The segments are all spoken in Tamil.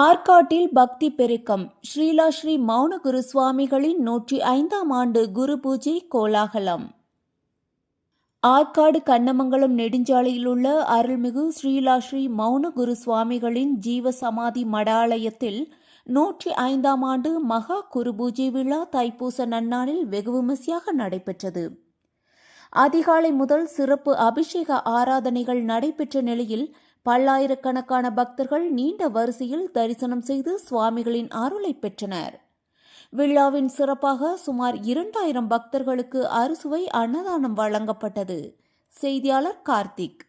ஆற்காட்டில் பக்தி பெருக்கம். ஸ்ரீலா ஸ்ரீ மௌனகுரு சுவாமிகளின் நூற்றி ஐந்தாம் ஆண்டு குரு பூஜை கோலாகலம். ஆற்காடு கண்ணமங்கலம் நெடுஞ்சாலையில் உள்ள அருள்மிகு ஸ்ரீலா ஸ்ரீ மௌனகுரு சுவாமிகளின் ஜீவ சமாதி மடாலயத்தில் நூற்றி ஐந்தாம் ஆண்டு மகா குரு பூஜை விழா தைப்பூச நன்னாளில் வெகு விமர்சையாக நடைபெற்றது. அதிகாலை முதல் சிறப்பு அபிஷேக ஆராதனைகள் நடைபெற்ற நிலையில் பல்லாயிரக்கணக்கான பக்தர்கள் நீண்ட வரிசையில் தரிசனம் செய்து சுவாமிகளின் அருளை பெற்றனர். விழாவின் சிறப்பாக சுமார் இரண்டாயிரம் பக்தர்களுக்கு அறுசுவை அன்னதானம் வழங்கப்பட்டது. செய்தியாளர் கார்த்திக்.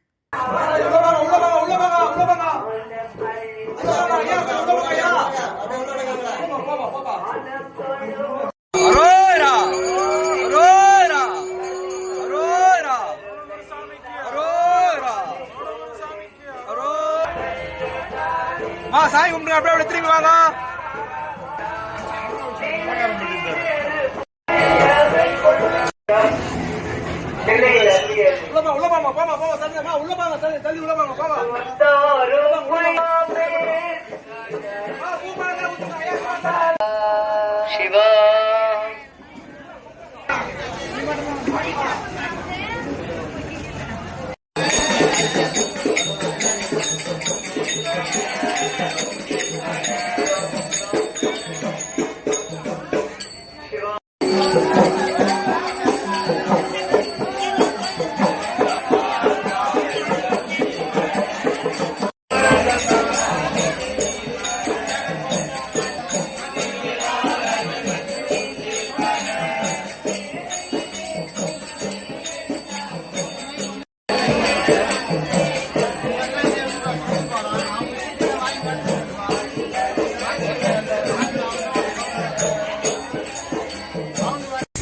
ஆ சாமி கும்பிடுங்க அப்படியே அப்படியே திரும்பி வாங்க. உள்ள பாமா உள்ள போமா போமா உள்ள தள்ளி தள்ளி உள்ள சிவா